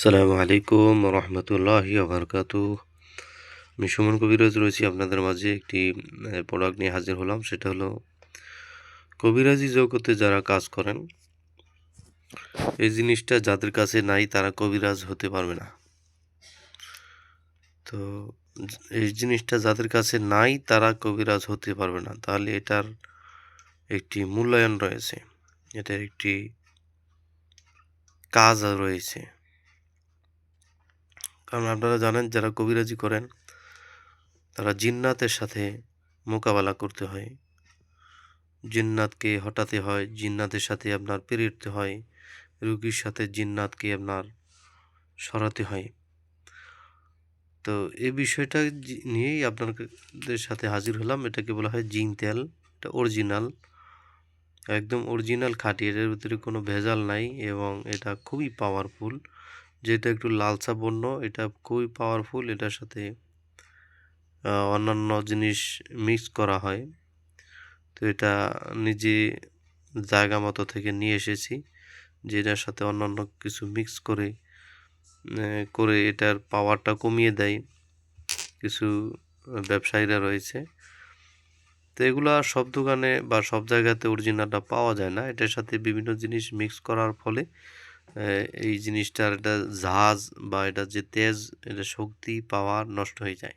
সালামু আলাইকুম রহমতুল্লাহ আবরকাত আমি সুমন কবিরাজ রয়েছি, আপনাদের মাঝে একটি প্রোডাক্ট নিয়ে হাজির হলাম, সেটা হলো কবিরাজি জগতে যারা কাজ করেন, এই জিনিসটা যাদের কাছে নাই তারা কবিরাজ হতে পারবে না। তো, এই জিনিসটা যাদের কাছে নাই তারা কবিরাজ হতে পারবে না। তাহলে এটার একটি মূল্যায়ন রয়েছে, এটার একটি কাজ রয়েছে। কারণ আপনারা জানেন, যারা কবিরাজি করেন, তারা জিন্নাতের সাথে মোকাবেলা করতে হয়। জিন্নাতকে হটাতে হয়, জিন্নাতের সাথে আপনার পেরিয়ে হয়, রুগীর সাথে জিন্নাতকে আপনার সরাতে হয়। তো এই বিষয়টা নিয়েই আপনাদের সাথে হাজির হলাম। এটাকে বলা হয় জিন তেল। এটা অরিজিনাল। একদম অরিজিনাল খাঁটি এটার ভিতরে কোনো ভেজাল নাই এবং এটা খুবই পাওয়ারফুল যেটা একটু লালচা বর্ণ এটা খুবই পাওয়ারফুল এটার সাথে অন্যান্য জিনিস মিক্স করা হয়। তো এটা নিজে জায়গা মতো থেকে নিয়ে এসেছি যেটার সাথে অন্যান্য কিছু মিক্স করে করে এটার পাওয়ারটা কমিয়ে দেয়। কিছু ব্যবসায়ীরা রয়েছে। তো এগুলো সব দোকানে বা সব জায়গাতে অরিজিনালটা পাওয়া যায় না। এটার সাথে বিভিন্ন জিনিস মিক্স করার ফলে এই জিনিসটার এটা জাহাজ বা এটা যে তেজ, এটা শক্তি, পাওয়ার নষ্ট হয়ে যায়।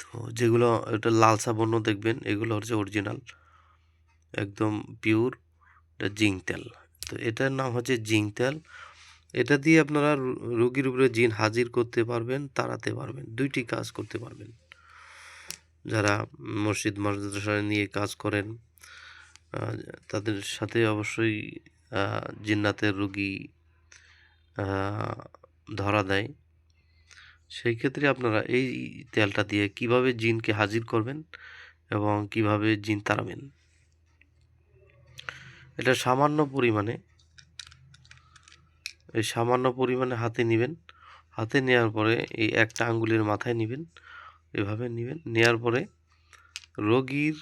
তো যেগুলো এটা লালসা বর্ণ দেখবেন, এগুলো হচ্ছে অরিজিনাল একদম পিওর এটা জিঙ্ক তেল। তো এটার নাম হচ্ছে জিঙ্ক তেল। এটা দিয়ে আপনারা রোগীর উপরে জিন হাজির করতে পারবেন, তাড়াতে পারবেন, দুইটি কাজ করতে পারবেন। যারা মসজিদ মাদ্রাসা নিয়ে কাজ করেন তাদের সাথে অবশ্যই জিন্নাতের রুগী ধরা দেয়। সেই ক্ষেত্রে আপনারা এই তেলটা দিয়ে কীভাবে জিনকে হাজির করবেন এবং কীভাবে জিন তাড়াবেন? এটা সামান্য পরিমাণে, এই সামান্য পরিমাণে হাতে নেবেন। হাতে নেওয়ার পরে এই একটা আঙ্গুলের মাথায় নেবেন, এভাবে নেবেন। নেওয়ার পরে রোগীর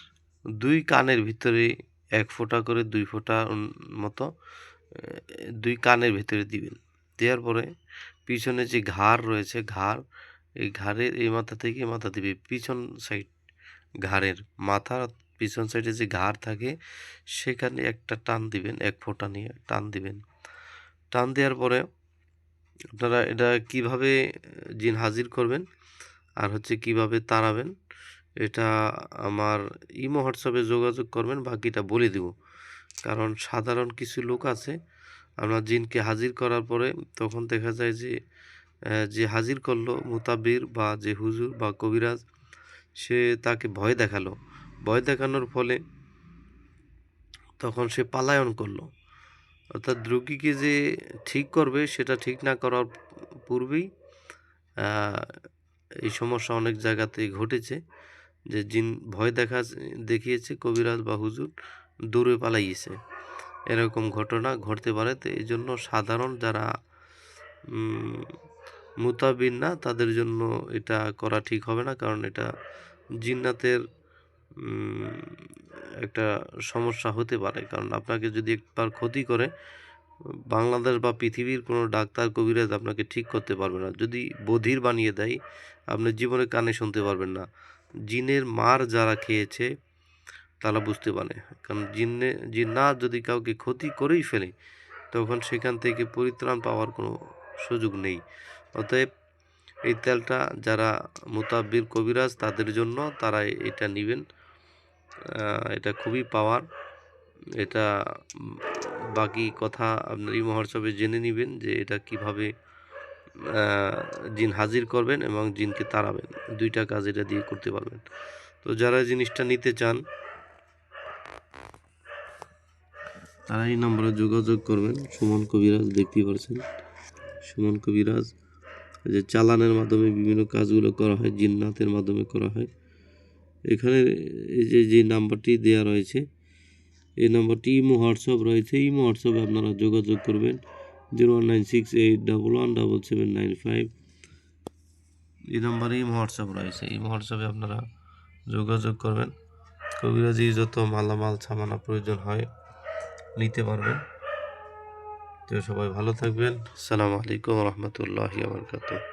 দুই কানের ভিতরে এক ফোঁটা করে দুই ফোঁটা মতো দুই কানের ভেতরে দিবেন। দেওয়ার পরে পিছনে যে ঘাড় রয়েছে, ঘাড়, এই ঘাড়ের এই মাথা থেকে মাথা দিবে। পিছন সাইড ঘাড়ের মাথার পিছন সাইডে যে ঘাড় থাকে, সেখানে একটা টান দিবেন, এক ফোঁটা নিয়ে টান দিবেন। টান দেওয়ার পরে আপনারা এটা কীভাবে জিন হাজির করবেন আর হচ্ছে কীভাবে তাড়াবেন এটা আমার ইমো হোয়াটসঅ্যাপে যোগাযোগ করবেন, বাকিটা বলে দেব। কারণ সাধারণ কিছু লোক আছে, আমরা জিনকে হাজির করার পরে তখন দেখা যায় যে যে হাজির করল মুতাবির বা যে হুজুর বা কবিরাজ, সে তাকে ভয় দেখাল। ভয় দেখানোর ফলে তখন সে পালায়ন করল। অর্থাৎ রুগীকে যে ঠিক করবে, সেটা ঠিক না করার পূর্বেই এই সমস্যা অনেক জায়গাতেই ঘটেছে। যে জিন ভয় দেখা দেখিয়েছে কবিরাজ বা হুজুর, দূরে পালাইয়েছে। এরকম ঘটনা ঘটতে পারে, তো এই জন্য সাধারণ যারা মুতাবিন না, তাদের জন্য এটা করা ঠিক হবে না, কারণ এটা জিন্নাতের একটা সমস্যা হতে পারে। কারণ আপনাকে যদি একবার ক্ষতি করে, বাংলাদেশ বা পৃথিবীর কোনো ডাক্তার, কবিরাজ আপনাকে ঠিক করতে পারবে না। যদি বধির বানিয়ে দেয়, আপনি জীবনে কানে শুনতে পারবেন না। জিনের মার যারা খেয়েছে, তারা বুঝতে পারে। কারণ জিনে জিন্না যদি কাউকে ক্ষতি করেই ফেলে, তখন সেখান থেকে পরিত্রাণ পাওয়ার কোনো সুযোগ নেই। অতএব এই তেলটা যারা মোতাব্বির কবিরাজ, তাদের জন্য তারা এটা নেবেন। এটা খুবই পাওয়ার। এটা বাকি কথা আপনার এই মহোৎসবে জেনে নেবেন যে এটা কীভাবে জিন হাজির করবেন এবং জিনকে তাড়াবেন। দুইটা কাজ এটা দিয়ে করতে পারবেন। তো যারা জিনিসটা নিতে চান তারা এই নম্বরে যোগাযোগ করবেন। সুমন কবিরাজ দেখতেই পারছেন। সুমন কবিরাজ যে চালানের মাধ্যমে বিভিন্ন কাজগুলো করা হয়, জিন্নাতের মাধ্যমে করা হয়। এখানে এই যে যে নাম্বারটি দেওয়া রয়েছে, এই নাম্বারটি ইমো হোয়াটসঅ্যাপ রয়েছে। ইমো হোয়াটসঅ্যাপে আপনারা যোগাযোগ করবেন। Zero one nine six eight one double seven nine five এই নাম্বারে হোয়াটসঅ্যাপ রয়েছে। এই হোয়াটসঅ্যাপে আপনারা যোগাযোগ করবেন। কবিরাজি যত মালামাল সামানা প্রয়োজন হয় নিতে পারবেন। তো সবাই ভালো থাকবেন। আসসালামু আলাইকুম রহমতুল্লাহ আবরকাতুহ